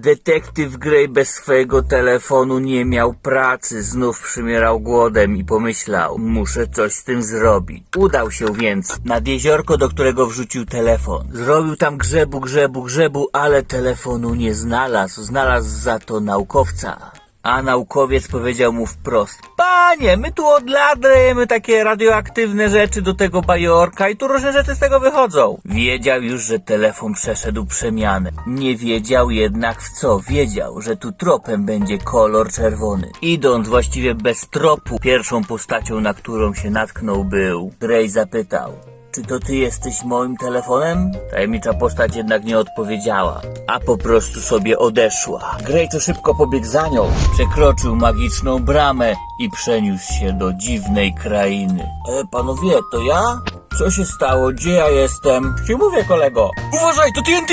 Detektyw Grey bez swojego telefonu nie miał pracy, znów przymierał głodem i pomyślał, muszę coś z tym zrobić. Udał się więc nad jeziorko, do którego wrzucił telefon. Zrobił tam grzebu, grzebu, grzebu, ale telefonu nie znalazł. Znalazł za to naukowca. A naukowiec powiedział mu wprost: Panie, my tu od lat dajemy takie radioaktywne rzeczy do tego bajorka i tu różne rzeczy z tego wychodzą. Wiedział już, że telefon przeszedł przemianę. Nie wiedział jednak w co. Wiedział, że tu tropem będzie kolor czerwony. Idąc właściwie bez tropu, pierwszą postacią, na którą się natknął był, Grey zapytał. Czy to ty jesteś moim telefonem? Tajemnicza postać jednak nie odpowiedziała, a po prostu sobie odeszła. To szybko pobiegł za nią, przekroczył magiczną bramę i przeniósł się do dziwnej krainy. E, panowie, to ja? Co się stało? Gdzie ja jestem? Ci mówię, kolego. Uważaj, to TNT!